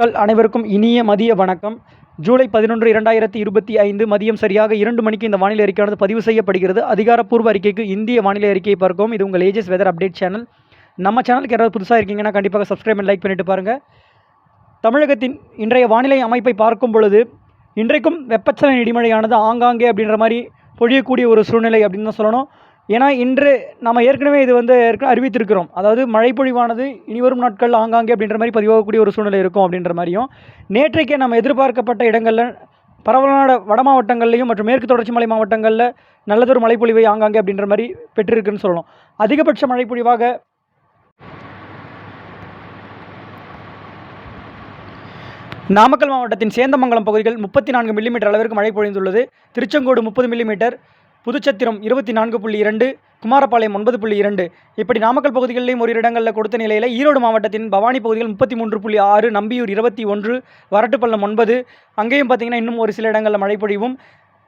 மக்கள் அனைவருக்கும் இனிய மதிய வணக்கம். ஜூலை பதினொன்று இரண்டாயிரத்தி இருபத்தி ஐந்து மதியம் சரியாக இரண்டு மணிக்கு இந்த வானிலை அறிக்கையானது பதிவு செய்யப்படுகிறது. அதிகாரப்பூர்வ அறிக்கைக்கு இந்திய வானிலை அறிக்கையை பார்க்கவும். இது உங்கள் ஏஜஸ் வெதர் அப்டேட் சேனல் நம்ம சேனலுக்கு யாராவது புதுசாக இருக்கீங்கன்னா கண்டிப்பாக சப்ஸ்கிரைப் லைக் பண்ணிட்டு பாருங்கள் தமிழகத்தின் இன்றைய வானிலை அமைப்பை பார்க்கும் பொழுது இன்றைக்கும் வெப்பச்சலன இடிமழையானது ஆங்காங்கே அப்படின்ற மாதிரி பொழியக்கூடிய ஒரு சூழ்நிலை அப்படின்னு தான் சொல்லணும். ஏன்னா இன்று நம்ம ஏற்கனவே இது வந்து ஏற்கனவே அறிவித்திருக்கிறோம். அதாவது மழைப்பொழிவானது இனிவரும் நாட்கள் ஆங்காங்கே அப்படின்ற மாதிரி பதிவாகக்கூடிய ஒரு சூழ்நிலை இருக்கும் அப்படின்ற மாதிரியும் நேற்றைக்கே நம்ம எதிர்பார்க்கப்பட்ட இடங்களில் பரவலான வட மாவட்டங்கள்லையும் மற்றும் மேற்கு தொடர்ச்சி மலை மாவட்டங்களில் நல்லதொரு மழைப்பொழிவை ஆங்காங்கே அப்படின்ற மாதிரி பெற்றிருக்குன்னு சொல்லணும். அதிகபட்ச மழைப்பொழிவாக நாமக்கல் மாவட்டத்தின் சேந்தமங்கலம் பகுதிகள் முப்பத்தி நான்கு மில்லிமீட்டர் அளவிற்கு மழை பொழிந்துள்ளது. திருச்செங்கோடு முப்பது மில்லிமீட்டர் புதுச்சத்திரம் இருபத்தி நான்கு புள்ளி இரண்டு குமாரபாளையம் ஒன்பது புள்ளி இரண்டு. இப்படி நாமக்கல் பகுதிகளிலேயும் ஒரு இடங்களில் கொடுத்த நிலையில் ஈரோடு மாவட்டத்தின் பவானி பகுதிகள் முப்பத்தி மூன்று புள்ளி ஆறு நம்பியூர் இருபத்தி ஒன்று வரட்டுப்பள்ளம் ஒன்பது. அங்கேயும் பார்த்திங்கன்னா இன்னும் ஒரு சில இடங்களில் மழை பொழிவும்.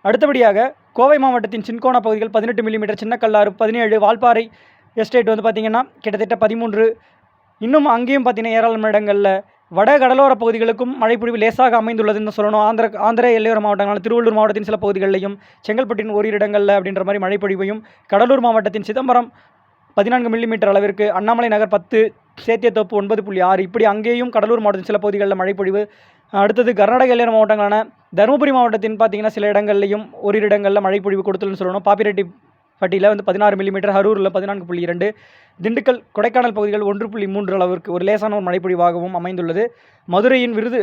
அடுத்தபடியாக கோவை மாவட்டத்தின் சின்கோண பகுதிகள் பதினெட்டு மில்லிமீட்டர் சின்னக்கல்லாறு பதினேழு வால்பாறை எஸ்டேட் வந்து பார்த்திங்கன்னா கிட்டத்தட்ட பதிமூன்று. இன்னும் அங்கேயும் பார்த்திங்கன்னா ஏராளமான இடங்களில் வட கடலோர பகுதிகளுக்கும் மழைப்பொழிவு லேசாக அமைந்துள்ளதுன்னு சொல்லணும். ஆந்திர ஆந்திர எல்லையோர மாவட்டங்களான திருவள்ளூர் மாவட்டத்தின் சில பகுதிகளிலையும் செங்கல்பட்டின் ஓரிரு இடங்களில் அப்படின்ற மாதிரி மழைப்பொழிவையும் கடலூர் மாவட்டத்தின் சிதம்பரம் பதினான்கு மில்லிமீட்டர் அளவிற்கு அண்ணாமலை நகர் பத்து சேத்தியத்தோப்பு ஒன்பது புள்ளி ஆறு இப்படி அங்கேயும் கடலூர் மாவட்டத்தின் சில பகுதிகளில் மழைப்பொழிவு. அடுத்தது கர்நாடக எல்லையோர மாவட்டங்களான தருமபுரி மாவட்டத்தின் பார்த்திங்கன்னா சில இடங்கள்லையும் ஓரிரு இடங்களில் மழைப்பொழிவு கொடுத்துன்னு சொல்லணும். பாப்பிரெட்டி பட்டியில் வந்து பதினாறு மில்லிமீட்டர் அரூரில் பதினான்கு புள்ளி இரண்டு திண்டுக்கல் கொடைக்கானல் பகுதிகள் ஒன்று புள்ளி மூன்று அளவிற்கு ஒரு லேசான ஒரு மழைப்பொழிவாகவும் அமைந்துள்ளது. மதுரையின் விருது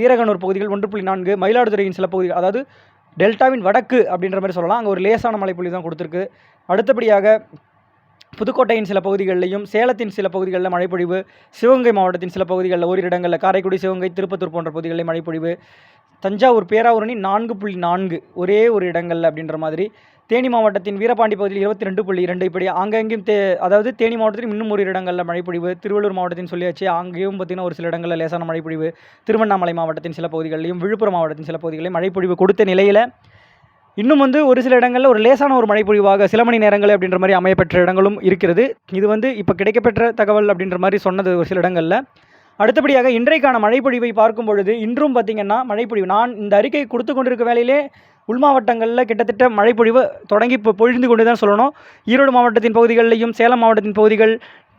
வீரகனூர் பகுதிகள் ஒன்று புள்ளி நான்கு மயிலாடுதுறையின் சில பகுதிகள் அதாவது டெல்டாவின் வடக்கு அப்படின்ற மாதிரி சொல்லலாம் அங்கே ஒரு லேசான மழைப்பொழிவு தான் கொடுத்துருக்கு. அடுத்தபடியாக புதுக்கோட்டையின் சில பகுதிகளிலையும் சேலத்தின் சில பகுதிகளில் மழைப்பொழிவு சிவகங்கை மாவட்டத்தின் சில பகுதிகளில் ஓரிரு இடங்களில் காரைக்குடி சிவகங்கை திருப்பத்தூர் போன்ற பகுதிகளில் மழைப்பொழிவு தஞ்சாவூர் பேராவூரணி நான்கு புள்ளி நான்கு ஒரே ஒரு இடங்களில் அப்படின்ற மாதிரி தேனி மாவட்டத்தின் வீரபாண்டி பகுதியில் இருபத்தி ரெண்டு புள்ளி இரண்டு இப்படி அங்கங்கேயும் தே அதாவது தேனி மாவட்டத்தில் இன்னும் ஒரு இடங்களில் மழைப்பொழிவு. திருவள்ளூர் மாவட்டத்தின் சொல்லியாச்சு அங்கேயும் பார்த்திங்கன்னா ஒரு சில இடங்களில் லேசான மழைப்பொழிவு. திருவண்ணாமலை மாவட்டத்தின் சில பகுதிகளிலும் விழுப்புரம் மாவட்டத்தின் சில பகுதிகளிலும் மழைப்பொழிவு கொடுத்த நிலையில் இன்னும் வந்து ஒரு சில இடங்களில் ஒரு லேசான ஒரு மழைப்பொழிவாக சில மணி நேரங்கள் அப்படின்ற மாதிரி அமையப்பெற்ற இடங்களும் இருக்கிறது. இது வந்து இப்போ கிடைக்கப்பெற்ற தகவல் அப்படின்ற மாதிரி சொன்னது ஒரு சில இடங்களில். அடுத்தபடியாக இன்றைக்கான மழைப்பொழிவை பார்க்கும் பொழுது இன்றும் பார்த்திங்கன்னா மழைப்பொழிவு. நான் இந்த அறிக்கை கொடுத்து கொண்டிருக்க வேலையிலே உள் மாவட்டங்களில் கிட்டத்தட்ட மழைப்பொழிவு தொடங்கி இப்போ பொழிந்து கொண்டு தான் சொல்லணும். ஈரோடு மாவட்டத்தின் பகுதிகளிலையும் சேலம் மாவட்டத்தின் பகுதிகள்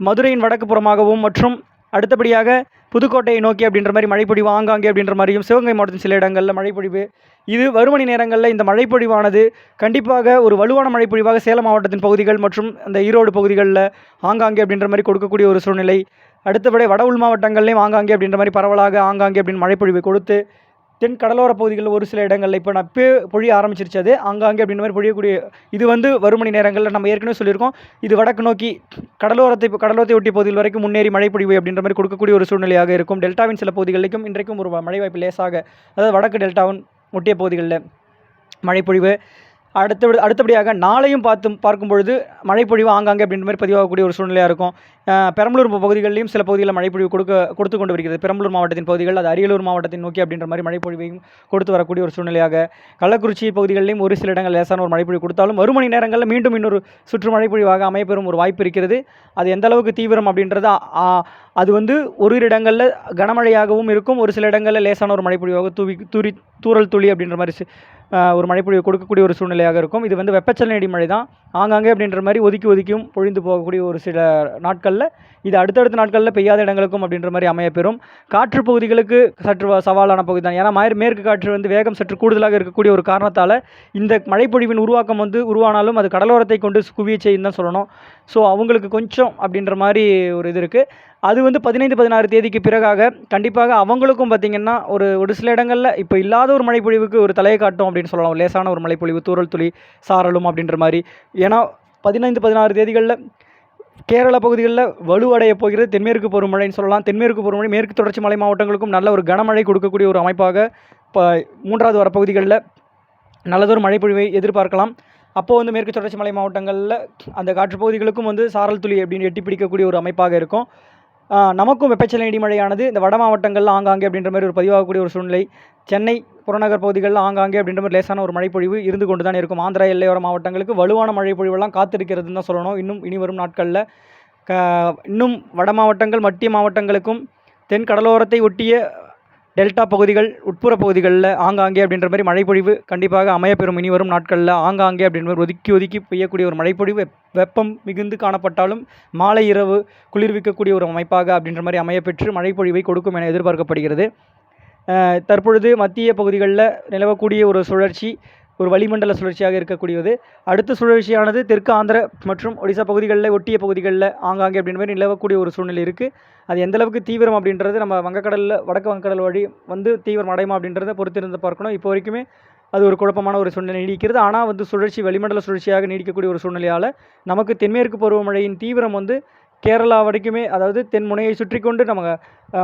மதுரையின் வடக்கு புறமாகவும் மற்றும் அடுத்தபடியாக புதுக்கோட்டையை நோக்கி அப்படின்ற மாதிரி மழைப்பொழிவு ஆங்காங்கே அப்படின்ற மாதிரியும் சிவகங்கை மாவட்டத்தின் சில இடங்களில் மழைப்பொழிவு. இது வரும் மணி நேரங்களில் இந்த மழைப்பொழிவானது கண்டிப்பாக ஒரு வலுவான மழைப்பொழிவாக சேலம் மாவட்டத்தின் பகுதிகள் மற்றும் அந்த ஈரோடு பகுதிகளில் ஆங்காங்கே அப்படின்ற மாதிரி கொடுக்கக்கூடிய ஒரு சூழ்நிலை. அடுத்தபடி வட உள் மாவட்டங்கள்லேயும் ஆங்காங்கே அப்படின்ற மாதிரி பரவலாக ஆங்காங்கே அப்படின்னு மழைப்பொழிவு கொடுத்து தென் கடலோர பகுதிகளில் ஒரு சில இடங்களில் இப்போ நான் இப்போ பொழிய ஆரம்பிச்சிருச்சு அது. அங்காங்கே அப்படின்ற மாதிரி பொழியக்கூடிய இது வந்து வரும் மணி நேரங்களில் நம்ம ஏற்கனவே சொல்லியிருக்கோம். இது வடக்கு நோக்கி கடலோரத்தை கடலோரத்தை ஒட்டிய பகுதிகள் வரைக்கும் முன்னேறி மழைப்பொழிவு அப்படின்ற மாதிரி கொடுக்கக்கூடிய ஒரு சூழ்நிலையாக இருக்கும். டெல்டாவின் சில பகுதிகளிலும் இன்றைக்கும் ஒரு மழை வாய்ப்பு லேசாக அதாவது வடக்கு டெல்டாவின் ஒட்டிய பகுதிகளில் மழைப்பொழிவு அடுத்த அடுத்தபடியாக நாளையும் பார்த்து பார்க்கும் பொழுது மழைப்பொழிவு ஆங்காங்கே அப்படின்ற மாதிரி பதிவாகக்கூடிய ஒரு சூழ்நிலையாக இருக்கும். பெரம்பலூர் பகுதிகளிலும் சில பகுதிகளில் மழைப்பொழிவு கொடுக்க கொடுத்து கொண்டு வருகிறது பெரம்பலூர் மாவட்டத்தின் பகுதிகள் அது அரியலூர் மாவட்டத்தின் நோக்கி அப்படின்ற மாதிரி மழைப்பொழிவையும் கொடுத்து வரக்கூடிய ஒரு சூழ்நிலையாக கள்ளக்குறிச்சி பகுதிகளிலும் ஒரு சில இடங்கள் லேசான ஒரு மழைப்பொழிவு கொடுத்தாலும் ஒரு மணி நேரங்களில் மீண்டும் இன்னொரு சுற்று மழைப்பொழிவாக அமையப்பெறும் ஒரு வாய்ப்பு இருக்கிறது. அது எந்த அளவுக்கு தீவிரம் அப்படின்றது அது வந்து ஒரு இடங்களில் கனமழையாகவும் இருக்கும். ஒரு சில இடங்களில் லேசான ஒரு மழைப்பொழிவாக தூவி தூரி தூரல் துளி அப்படின்ற மாதிரி ஒரு மழைப்பொழிவு கொடுக்கக்கூடிய ஒரு சூழ்நிலையாக இருக்கும். இது வந்து வெப்பச்சலன மழை தான். ஆங்காங்கே அப்படின்ற மாதிரி ஒதுக்கி ஒதுக்கியும் பொழிந்து போகக்கூடிய ஒரு சில நாட்களில் இது அடுத்தடுத்த நாட்களில் பெய்யாத இடங்களுக்கும் அப்படின்ற மாதிரி அமையப்பெறும். காற்று பகுதிகளுக்கு சற்று சவாலான பகுதி தான். ஏன்னா மயர் மேற்கு காற்று வந்து வேகம் சற்று கூடுதலாக இருக்கக்கூடிய ஒரு காரணத்தால் இந்த மழைப்பொழிவின் உருவாக்கம் வந்து உருவானாலும் அது கடலோரத்தை கொண்டு குவிய செய்யும் தான் சொல்லணும். ஸோ அவங்களுக்கு கொஞ்சம் அப்படின்ற மாதிரி ஒரு இது இருக்குது அது வந்து பதினைந்து பதினாறு தேதிக்கு பிறகாக கண்டிப்பாக அவங்களுக்கும் பார்த்திங்கன்னா ஒரு ஒரு சில இடங்களில் இப்போ இல்லாத ஒரு மழைப்பொழிவுக்கு ஒரு தலையை காட்டும் அப்படின்னு சொல்லலாம். லேசான ஒரு மழைப்பொழிவு தூரல் துளி சாரலும் அப்படின்ற மாதிரி ஏன்னா பதினைந்து பதினாறு தேதிகளில் கேரள பகுதிகளில் வலுவடைய போகிறது. தென்மேற்கு பருவமழைன்னு சொல்லலாம். தென்மேற்கு பருவமழை மேற்கு தொடர்ச்சி மலை மாவட்டங்களுக்கும் நல்ல ஒரு கனமழை கொடுக்கக்கூடிய ஒரு அமைப்பாக இப்போ மூன்றாவது வர பகுதிகளில் நல்லதொரு மழைப்பொழிவை எதிர்பார்க்கலாம். அப்போது வந்து மேற்கு தொடர்ச்சி மலை மாவட்டங்களில் அந்த காற்று பகுதிகளுக்கும் வந்து சாரல் துளி அப்படின்னு எட்டி பிடிக்கக்கூடிய ஒரு அமைப்பாக இருக்கும். நமக்கும் வெப்பச்சலன இடிமழையானது இந்த வட மாவட்டங்களில் ஆங்காங்கே அப்படின்ற மாதிரி ஒரு பதிவாகக்கூடிய ஒரு சூழ்நிலை. சென்னை புறநகர் பகுதிகளில் ஆங்காங்கே அப்படின்ற மாதிரி லேசான ஒரு மழைப்பொழிவு இருந்து கொண்டு தான் இருக்கும். ஆந்திரா எல்லையோர மாவட்டங்களுக்கு வலுவான மழைப்பொழிவெல்லாம் காத்திருக்கிறதுன்னு தான் சொல்லணும். இன்னும் இனி வரும் நாட்களில் க இன்னும் வட மாவட்டங்கள் மத்திய மாவட்டங்களுக்கும் தென் கடலோரத்தை ஒட்டிய டெல்டா பகுதிகள் உட்புற பகுதிகளில் ஆங்காங்கே அப்படின்ற மாதிரி மழைப்பொழிவு கண்டிப்பாக அமையப்பெறும். இனி வரும் நாட்களில் ஆங்காங்கே அப்படின்ற மாதிரி ஒதுக்கி ஒதுக்கி பெய்யக்கூடிய ஒரு மழைப்பொழிவு வெப்பம் மிகுந்து காணப்பட்டாலும் மாலை இரவு குளிர்விக்கக்கூடிய ஒரு அமைப்பாக அப்படின்ற மாதிரி அமையப்பெற்று மழைப்பொழிவை கொடுக்கும் என எதிர்பார்க்கப்படுகிறது. தற்பொழுது மத்திய பகுதிகளில் நிலவக்கூடிய ஒரு சுழற்சி ஒரு வளிமண்டல சுழற்சியாக இருக்கக்கூடியது. அடுத்த சுழற்சியானது தெற்கு ஆந்திர மற்றும் ஒடிசா பகுதிகளில் ஒட்டிய பகுதிகளில் ஆங்காங்கே அப்படின்ற மாதிரி நிலவக்கூடிய ஒரு சூழ்நிலை இருக்குது அது எந்த அளவுக்கு தீவிரம் அப்படின்றது நம்ம வங்கக்கடலில் வடக்கு வங்கக்கடல் வழி வந்து தீவிரம் அடையுமா அப்படின்றத பொறுத்திருந்து பார்க்கணும். இப்போ வரைக்குமே அது ஒரு குழப்பமான ஒரு சூழ்நிலை நீடிக்கிறது. ஆனால் வந்து சுழற்சி வளிமண்டல சுழற்சியாக நீடிக்கக்கூடிய ஒரு சூழ்நிலையால் நமக்கு தென்மேற்கு பருவமழையின் தீவிரம் வந்து கேரளா வரைக்குமே அதாவது தென் முனையை சுற்றி கொண்டு நம்ம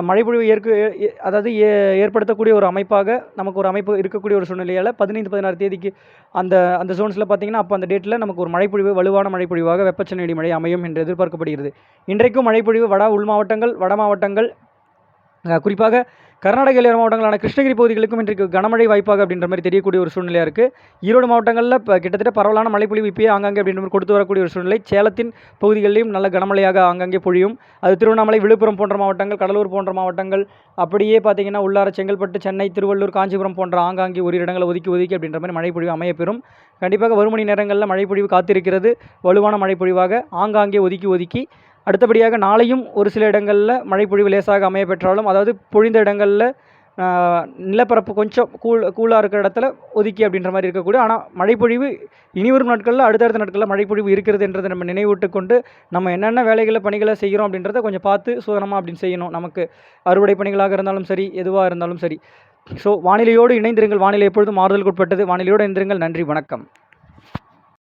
மழைப்பொழிவு ஏற்க ஏ- ஏ- அதாவது ஏ ஏற்படுத்தக்கூடிய ஒரு அமைப்பாக நமக்கு ஒரு அமைப்பு இருக்கக்கூடிய ஒரு சூழ்நிலையால் பதினைந்து பதினாறு தேதிக்கு அந்த அந்த ஜோன்ஸில் பார்த்தீங்கன்னா அப்போ அந்த டேட்டில் நமக்கு ஒரு மழைப்பொழிவு வலுவான மழைப்பொழிவாக வெப்பச்சலன மழை அமையும் என்று எதிர்பார்க்கப்படுகிறது. இன்றைக்கும் மழைப்பொழிவு வட உள் மாவட்டங்கள் வட மாவட்டங்கள் குறிப்பாக கர்நாடக எல்லை மாவட்டங்களான கிருஷ்ணகிரி பகுதிகளுக்கும் இன்றைக்கு கனமழை வாய்ப்பாக அப்படின்ற மாதிரி தெரியக்கூடிய ஒரு சூழ்நிலையாக இருக்குது ஈரோடு மாவட்டங்களில் இப்போ கிட்டத்தட்ட பரவலான மழைப்பொழிவு இப்பயே ஆங்காங்கே அப்படின்ற மாதிரி கொடுத்து வரக்கூடிய ஒரு சூழ்நிலை. சேலத்தின் பகுதிகளிலும் நல்ல கனமழையாக ஆங்காங்கே பொழியும். அது திருவண்ணாமலை விழுப்புரம் போன்ற மாவட்டங்கள் கடலூர் போன்ற மாவட்டங்கள் அப்படியே பார்த்தீங்கன்னா உள்ளார செங்கல்பட்டு சென்னை திருவள்ளூர் காஞ்சிபுரம் போன்ற ஆங்காங்கே ஒரு இடங்களை ஒதுக்கி ஒதுக்கி அப்படின்ற மாதிரி மழைப்பொழிவு அமையப்பெறும். கண்டிப்பாக வரும் மணி நேரங்களில் மழைப்பொழிவு காத்திருக்கிறது. வலுவான மழைப்பொழிவாக ஆங்காங்கே ஒதுக்கி ஒதுக்கி அடுத்தபடியாக நாளையும் ஒரு சில இடங்களில் மழைப்பொழிவு லேசாக அமைய பெற்றாலும் அதாவது பொழிந்த இடங்களில் நிலப்பரப்பு கொஞ்சம் கூல் கூலாக இருக்கிற இடத்துல ஒதுக்கி அப்படின்ற மாதிரி இருக்கக்கூடிய ஆனால் மழைப்பொழிவு இனி வரும் நாட்களில் அடுத்தடுத்த நாட்களில் மழைப்பொழிவு இருக்கிறது என்றதை நம்ம நினைவூட்டு கொண்டு நம்ம என்னென்ன வேலைகளை பணிகளை செய்கிறோம் அப்படின்றத கொஞ்சம் பார்த்து சூதனமாக அப்படின்னு செய்யணும். நமக்கு அறுவடை பணிகளாக இருந்தாலும் சரி எதுவாக இருந்தாலும் சரி. ஸோ வானிலையோடு இணைந்திருங்கள். வானிலை எப்பொழுதும் மாறுதலுக்கு உட்பட்டது. வானிலையோடு இணைந்திருங்கள். நன்றி. வணக்கம்.